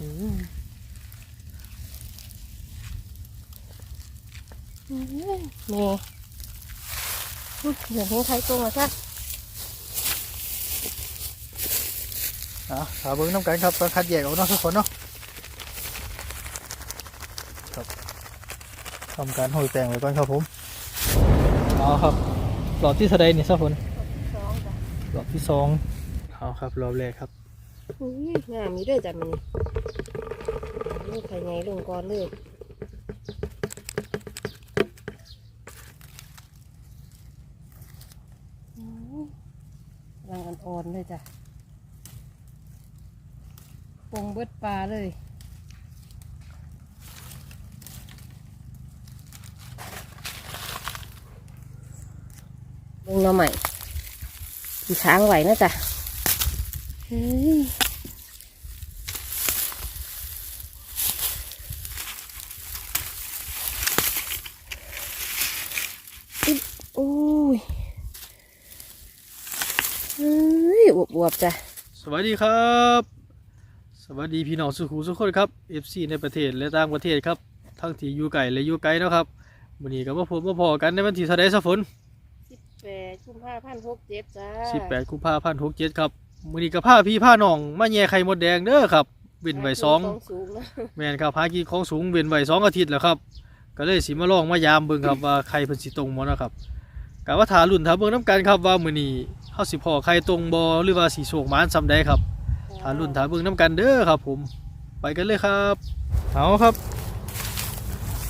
อืมอืมนี่อุ๊ยเดี๋ยวนี้ใครตรงอะจ้ะอะขาเบิ้งน้ำกันครับตอนคัดแยกเอาเนาะทุกคนเนาะครับทำการห้อยแปลงไว้ก่อนครับผมเอาครับหลอดที่สะใดนี่สักคนสองจ้ะหลอดที่สองเอาครับรอบแรกครับอุ้ยงามมีเด้อจ้ะมัน นี่ใครไงลงก่อนเลยอืมกำลังอ่อนๆเลยจ้ะปงเบิดปลาเลยลงมาใหม่ขี่ช้างไหวนะจ๊ะเฮ้ยอิ๊บอุ้ยเฮ้ย อวบอวบๆจ้ะสวัสดีครับ สวัสดีพี่น้องสุขุสุขคนครับ FC ในประเทศและต่างประเทศครับทั้งที่อยู่ไกลและอยู่ไกลเนาะครับวันนี้ก็มาพบมาพอกันในวันที่เท่าใดสักฝนสิบแปดกุมภาพันธ์หกเจ็ดจ้า18กุมภาพันธ์67ครับวันนี้ก็พาพี่พาน้องมาแย่ไข่มดแดงเด้อครับเว้นไว้สองสูงนะแม่นครับหากินของสูงเว้นไว้สองอาทิตย์แล้วครับ ก็เลยสิมาลองมายามเบิ่งครับว่าไข่เพิ่นสิตรงบ่เนาะครับกะว่าถารุ่นถาเบิ่งนํกันครับว่ามื้อนี้ เฮาสิพอไข่ตรงบ่หรือว่าสิโชคหมานซำใดครับถารุ่นถาเบิ่งนํกันเด้อครับ ผมไปกันเลยครับเอาครับ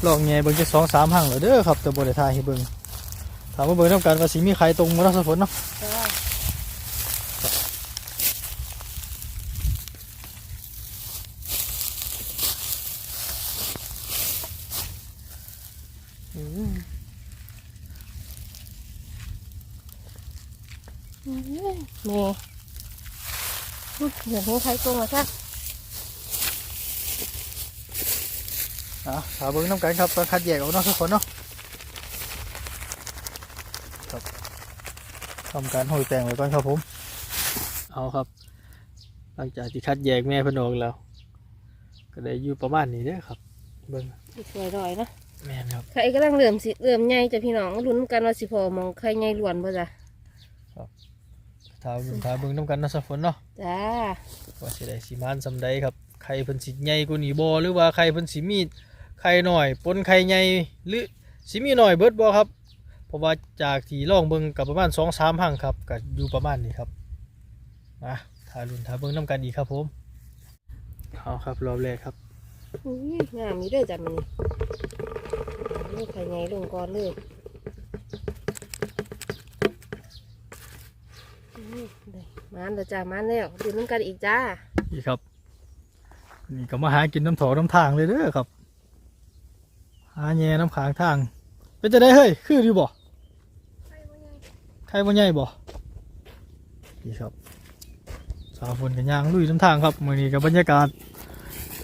ลองแง่เบิ่งจัก2-3หั่งแล้วเด้อครับแต่บ่ได้ถ่ายให้เบิ่งถามว่าเบิ่งนํกันว่าสิมีไข่ตรงบ่เนาะสักฝนเนาะจ้าอืมอืมนี่อุ๊ย เดี๋ยวนี้ใครตรงอะจ้ะอะถาเบิ่งนํกันครับตอนคัดแยกเอาเนาะทุกคนเนาะครับทำการห้อยแปลงไว้ก่อนครับผม เอาครับ หลังจากที่คัดแยกแม่เพิ่นออกแล้ว ก็ได้อยู่ประมาณนี้เด้อครับ เบิ่งสวยดอยนะแม่นครับใครกำลังเริ่มสิเริ่มใหญ่จ้ะพี่น้องลุ้นกันว่าสิพอมองใครใหญ่ล้วนบ่จ้ะ ถาเบิ่งถาเบิ่งนํกันเนาะสักฝนเนาะจ้าว่าสิได้สิมานซำใดครับไข่เพิ่นสิใหญ่กว่านี้บ่หรือว่าไข่เพิ่นสิมีไข่น้อยปนไข่ใหญ่หรือสิมีน้อยเบิดบ่ครับเพราะว่าจากที่ลองเบิ่งกับประมาณ2-3ครั้งครับก็อยู่ประมาณนี้ครับมาถ้ารุ่นถ้าเบิ่งนํกันอีกครับผมเอาครับรอบแรกครับอุ้ยงามมีเด้อจ้ะมันนี่ใครไงลงก่อนเลยอื มได้มานแล้วจ้ามานแล้วดูน้ำกันอีกจ้านี่ครับ นี่ก็มาหากินน้ำถอน้ำทางเลยเด้อครับ หาแย่น้ำขางทาง เป็นจะได้เฮ้ย คืออยู่บ่ใครบ่ใหญ่บ่นี่ครับ สาวฝนกันยางลุยน้ำทางครับมื้อนี้กับบรรยากาศ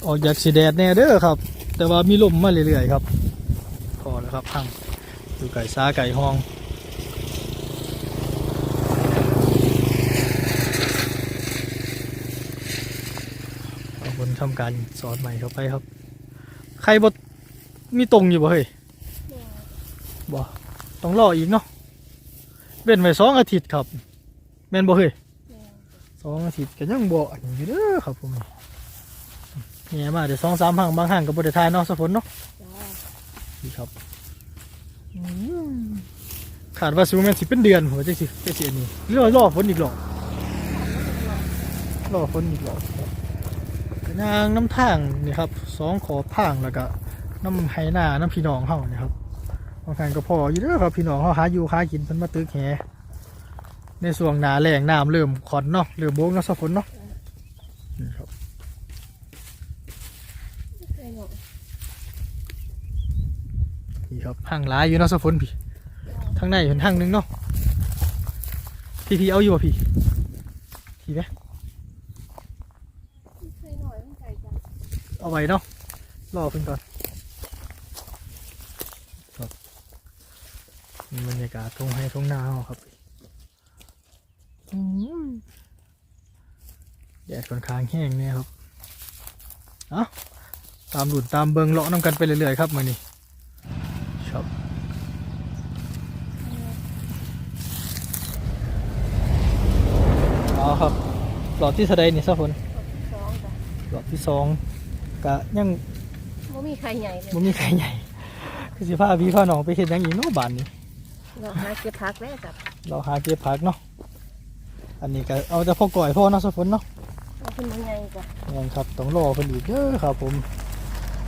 ออกจากสีแดดแน่เด้อครับ แต่ว่ามีลมมาเรื่อยๆครับพอแล้วครับทางอยู่ไก่ซาไก่ห้อง เอาคน ทำการสอนใหม่เข้าไปครับ ใครบดมีตรงอยู่บ่เฮ้ยบ่ต้องรออีกเนาะเว้นไว้สองอาทิตย์ครับ แม่นบ่เฮ้ยสองอาทิตย์ก็ยังบ่อันนี้อยู่เด้อครับผมเนี่ยมาเดี๋ยวสองสามห้างบางห้างก็บ่ได้ทายเนาะสะฝนเนาะจ้านี่ครับอืมขาดว่าสูงแม่นสิเป็นเดือนหัวใจสิใจสิอันนี้หรือว่ารอฝนอีกหรอกรอฝนอีกหรอกกระ ยางน้ำทางนี่ครับสองขอบทางแล้วก็น้ำไหหน้าน้ำพี่น้องเฮานี่ครับบางครั้งก็พออยู่เด้อครับพี่น้องเฮาหาอยู่หากินเพิ่นมาตึกแหในช่วงหนาแรงน้ำเริ่มขอนเนาะเริ่มโบกเนาะสักฝนเนาะนี่ครับนี่ครับห่างหลายอยู่เนาะสักฝนพี่ทางในเห็นทางหนึงเนาะพี่พี่เอาอยู่ป่ะพี่พี่ไหม ใครหน่อยไม่ใครจ้า เอาไว้เนาะรอเพิ่นก่อนครับนี่บรรยากาศทงให้ทงนาเฮาครับอืมแดดค่อนข้างแห้งเนี่ยครับเอาตามหลุดตามเบิงเลาะน้ำกันไปเรื่อยๆครับมือนี้ครับเอาครับหลอดที่สะใดนี่ซะฝนสองจ้ะหลอดที่สอง กะยังไม่มีใครใหญ่เลยบ่มีใครใหญ่คือสิพาพี่พาน้องไปเห็นยังอีกเนาะบ้านนี้เราหาเก็บพักแล้วจ้ะเราหาเก็บผักเนาะอันนี้ก็เอาแต่พอก่อยพ่อเนาะสะฝนเนาะเอาขึ้นมาใหญ่จ้ะนี่นครับต้องรอเพิ่นอีกเด้อครับ ผม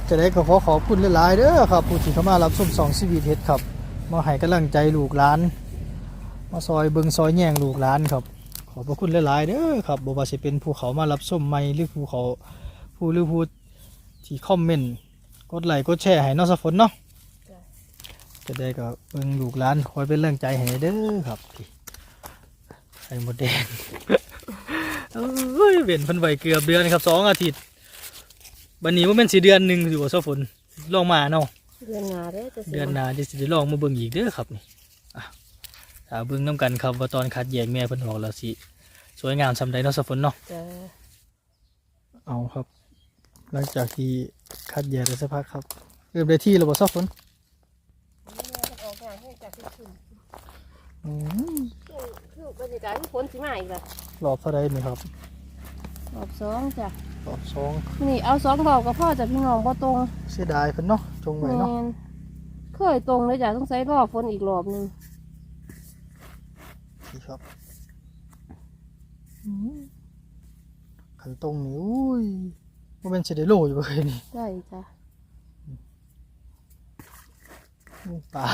จะได้ก็ขอขอบคุณหลายๆเด้อครับ ผู้ที่เข้ามารับชมสองชีวิตเฮ็ดครับมาให้กำลังใจลูกหลาน มาซอยเบิงซอยแย่งลูกหลานครับ ขอบพระคุณหลายๆเด้อครับบ่ว่าสิเป็นผู้เขามารับชมใหม่หรือผู้เขาผู้หรือผู้ ที่คอมเมนต์กดไลค์กดแชร์ให้เนาะสะฝนเนาะจะได้ก็เบิงลูกหลานคอยเป็นเรื่องใจให้เด้อครับพี่ไข่หมดแดงเอ้ยเว้นเพิ่นไว้เกือบเดือนครับสองอาทิตย์บัดนี้ว่าแม่นสิเดือนหนึงอยู่ว่าซะฝนลองมาเนาะเดือนหน้าเด้อจะสิเดือนหน้าจะสิได้ลองมาเบิ่งอีกเด้อครับนี่อะถ้าเบิ่งนํกันครับว่าตอนคัดแยกแม่เพิ่นออกแล้วสิสวยงามซำใดเนาะซะฝนเนาะจ้ะเอาครับ หลังจากที่คัดแยกได้สักพักครับเริ่มได้ที่แล้วบ่ซะฝนแม่เพิ่นออกงานให้จากที่ขึ้นอืมคือคือบรรยากาศที่ฝนสิมาอีกแล้วรอบเท่าใดนี่ครับรอบสองจ้ะรอบสองนี่เอาสองดอกก็พ่อจะพี่น้องบ่ตรงเสียดายเพิ่นเนาะจงไว้แมเนาะนเคยตรงเลยจ้ะต้องใช้รอบฝนอีกรอบหนึงนี่ครับอืมขันตรงนี่อุ้ย บ่แม่นสิได้โลอยู่บ่เคยนี่ใช่จ้ะปลา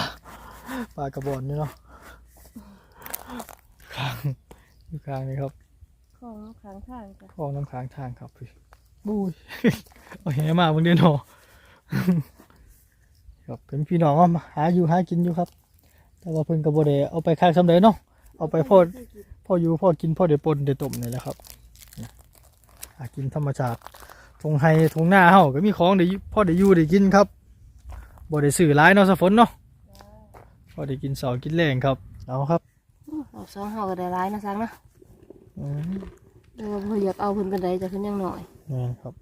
ปลากระบอกนี่เนาะค้างอยู่ค้างนี่ครับของข้างทางจ้ะคลองน้ำค้างทางครับพี่บุ้ยเอาแหมาบางเดือนหนอครับเป็นพี่น้องว่าหาอยู่หากินอยู่ครับ แต่ว่าเพิ่นกระโบเดเอาไปค้างสำเร็จเนาะเอาไปพอพออยู่พอกินพอเดี๋ยวปนเดี๋ยวต้มนี่แหละครับเนี่ยหากินธรรมชาติ ทงไฮทงหน้าเฮาก็มีของได้พอได้อยู่ได้กินครับบ่ได้ซื้อหลายเนาะสะฝนเนาะพอได้กินเสากินแรงครับเอาครับรอบสองเฮาก็ได้ร้ายนะซังนะอืมเดี๋ยวเพิ่นอยากเอาเพิ่นเป็นไดจะขึ้นยังหน่อยนี่นครับ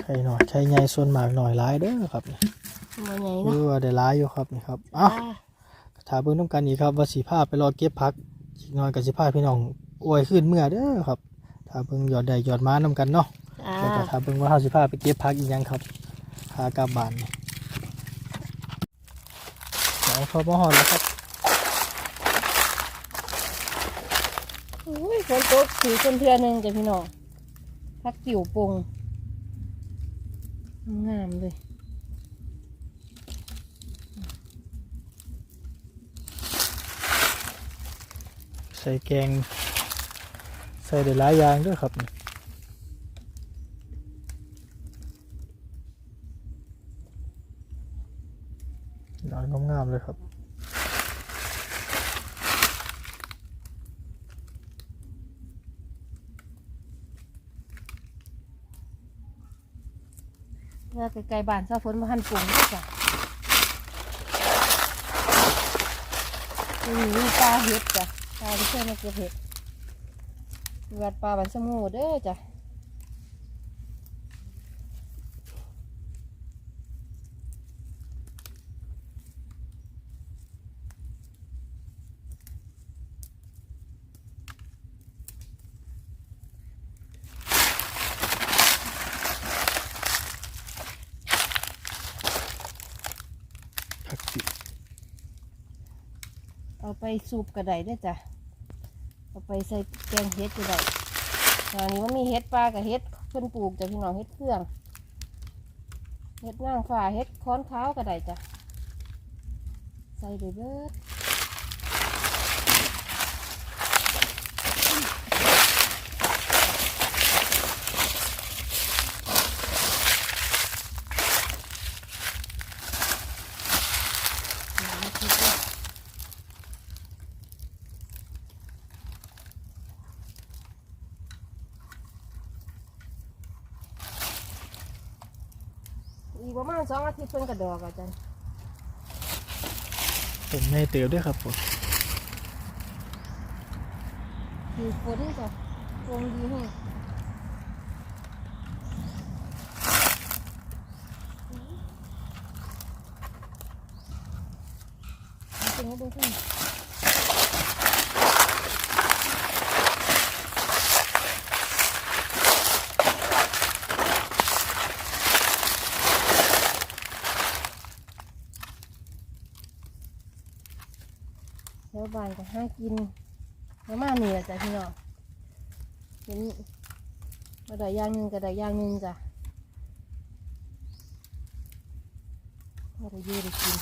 ไข่หน่อยไข่ใหญ่ส่วนมากหน่อยร้ายเด้อครับนี่มาใหญ่หรืเนาะอว่าได้ร้ายอยู่ครับนี่ครับเอ้าจ้าถามเบิ่งต้องกันอีกครับว่าสีผ้าไปรอเก็บพักอีกหน่อยกับสีผ้าพี่น้องอวยขึ้นเมื่อเด้อครับ ถ้าเบิ่งหยอดใดหยอดม้านำกันเนาะจ้าแล้วก็ถ้าเบิ่งว่าเฮาสิผ้าไปเก็บพักอีกหยังครับขากลับบ้านนี่เอาเข้ามาหอดแล้วครับอุ้ยฝนตกถือคนเทือหนึงจ้ะพี่น้องพักกิ่วปงงามเลยใส่แกง ใส่ได้หลายอย่างด้วยครับนี่อกงามๆเลยครับเมื่อไกลๆบ้านซาฝนมาหันปุ๋งด้วยจ้ะนี่มีปลาเห็ดจ้ะปลาที่เคยมาเก็บเห็ด วัดปลาบันสมูเด้อจ้ะผักติเอาไปสูบกระไดได้อจ้ะ เอาไปใส่แกงเห็ดก็ไดตอนนี้มันมีเห็ดปลากับเห็ดเพิ่นปลูกจ้ะพี่น้องเห็ดเครื่องเห็ดนางฟ้าเห็ดค้อนเท้าก็ได้จ้ะใส่ไปเบิด มาณสองอาทิตย์เพิ่นกระดอกอาจารย์ผมในเตียวด้วยครับผมดีฝนจ้ะวงดีแห้งจริงๆด้วย บ้านก็ห้ากินแล้วมาเนี่ยจ้ะพี่น้องเห็นกระดาษย่างหนึ่งกระดาษย่างหนึ่งจ้ะพอได้อยืได้กิน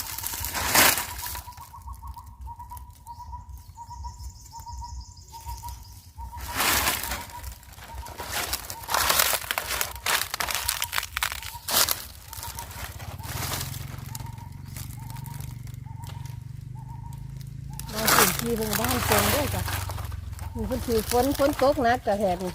ขี่เพิ่งบ้านตรงด้วยจ้ะมีคนถือฝนฝนตกหนักจ้ะแถบนี้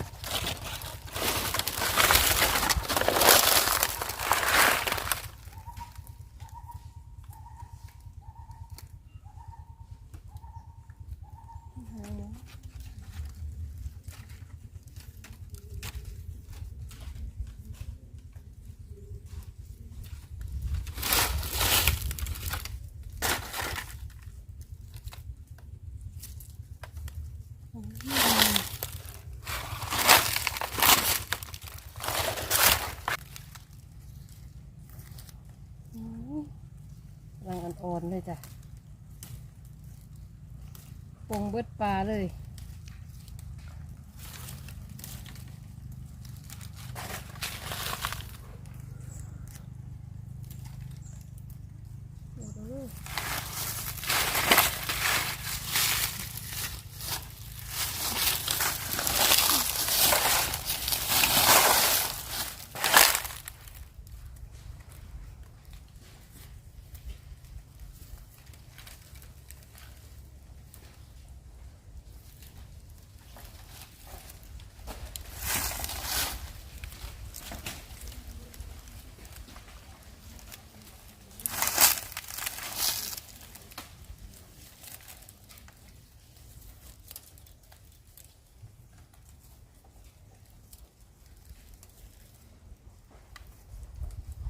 กำลัง อ่อนเลยจ้ะปงเบิดปลาเลยเดี๋ยวดู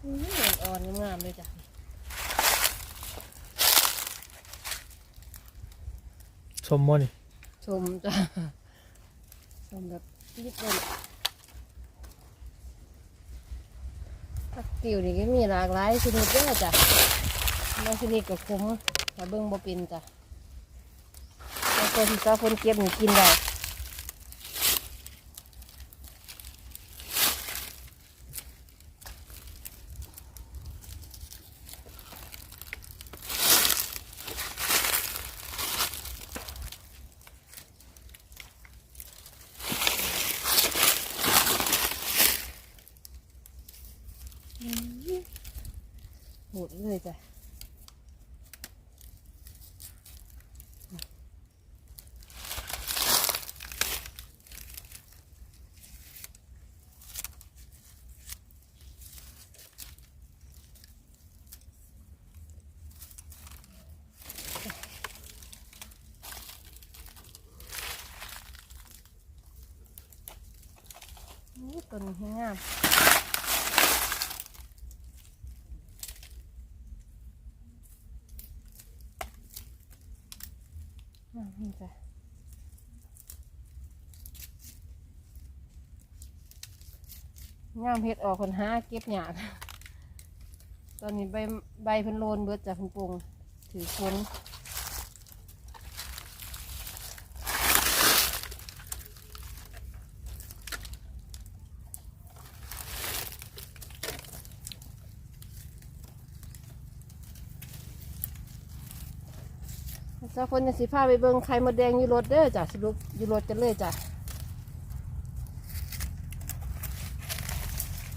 อื้ ออ่อนๆงามๆเลยจ้ะชมมอนี่ชมจ้ะชมแบบยิบเลยผักติ๋วนี่ก็มีหลากหลายชนิดเยอะจ้ะบางชนิดก็คุ้มถ้าเบิ่งบ่เป็นจ้ะบางคนที่เขาคนเก็บนี่กินได้ หมดเลยจ้ะ โอ้ต้นนี้งามนี่จ้ะงามเห็ดออกคนหาเก็บหยาดตอนนี้ใบใบเพิ่นโลนเบิดจากคุณปงถือฝน เจ้าคนจะสิพาไปเบิ่งไข่มดแดงอยู่รถเด้อจ้ะสิลุกอยู่รถกันเลยจ้ะ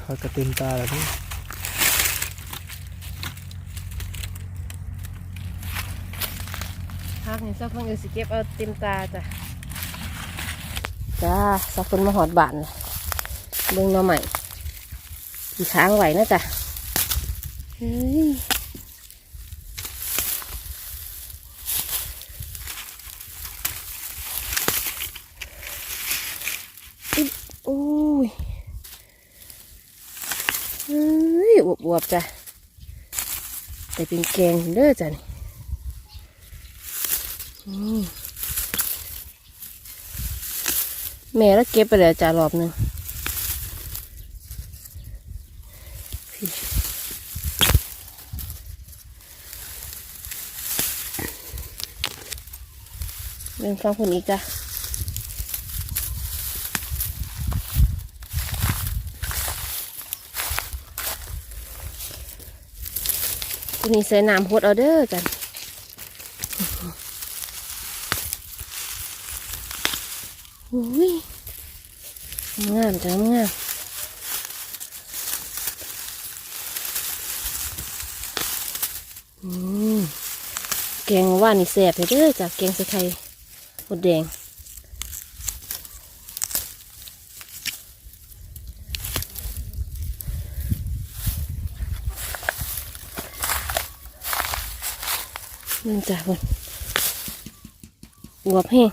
เขากระเต็มตาแล้วนี่พักนี่สักคนจะสิเก็บเอาเต็มตาจ้ะจ้าสักคนมาหอดบานเลยเบิ่งหน่อใหม่ขี่ค้างไหวนะจ้ะเฮ้ยอิ๊บอุ้ยเฮ้ย อวบๆจ้ะแต่เป็นแกงเด้อจ้ะนี่แม่แล้วเก็บไปเลยจ้ารอบหนึ่งเรื่งฟังคนอีกจ้ะ ตัวนี้ใส่น้ำพดเอาเด้อจ้ะอุ้ยงามจังงามอืมแกงว่านี่แสบเลยเด้อจากแกงใส่ไข่หมดแดง จากคนอวบแห้ง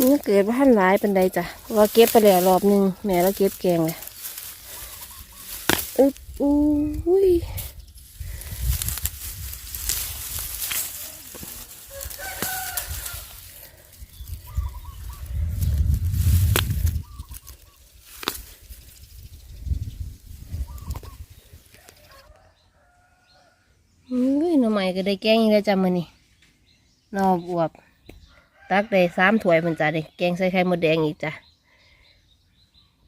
นี่เกิดว่าท่านหลายเป็นใดจ้ะเราะว่าเก็บไปแล้วรอบหนึงแม่แล้วเก็บแกงเลยอึ๊บอุ้ยอุ้ยหน่อไม้ ก็ได้แกงอีกแล้วจ้ะมื้อนี้หนอบวบ ตักได้สามถ้วยมันจ้ะเด็กแกงใส่ไข่มดแดงอีกจ้ะ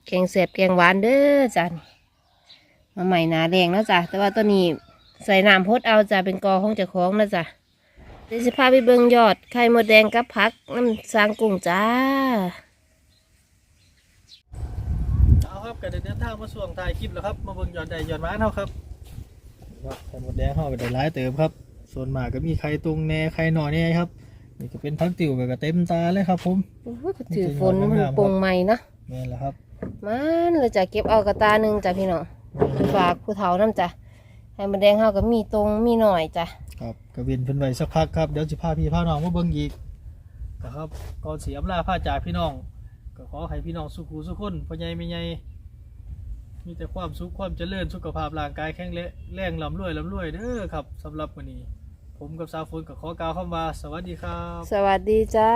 แกงแสบแกงหวานเด้อจ้ะมาใหม่หนาแดงแล้วจ้ะแต่ว่าตัวนี้ใส่น้ำพดเอาจ้ะเป็นกอของเจ้าของนะจ้ะเดี๋ยวสิพาไปเบิ่งยอดไข่มดแดงกับผักน้ำสร้างกุ้งจ้าเอาครับก็ได้เดินทางมาส่วงถ่ายคลิปแล้วครับ มาเบิ่งยอดใดยอดม้านเฮาครับครับไข่มดแดงเฮาก็ได้หลายเติมครับ ส่วนมากก็มีไข่ตุงแหน่ไข่หน่อแหน่ครับ นี่ก็เป็นพักติ๋วก็เต็มตาเลยครับ ผมโอ้ยก็ถือฝนมันโปร่งใหม่นะแม่นแล้วครับมันเลยจ้ะเก็บเอากระตาหนึ่งจ้ะพี่น้องฝากผู้เฒ่าน้ำจ้ะไข่มดแดงเฮาก็มีตรงมีหน่อยจ้ะครับก็เวียนเพิ่นไว้สักพักครับเดี๋ยวสิพาพี่พาน้องมาเบิ่งอีกก็ครับก่อนสิอำลาพาจากพี่น้อง ก็ขอให้พี่น้องสุขุสุขคนพ่อใหญ่แม่ใหญ่มีแต่ความสุขความเจริญสุขภาพร่างกายแข็งแรงแรงลำรวยลำรวยเด้อครับสำหรับวันนี้ ผมกับสาวฝนก็ขอกล่าวคำว่าสวัสดีครับ สวัสดีจ้า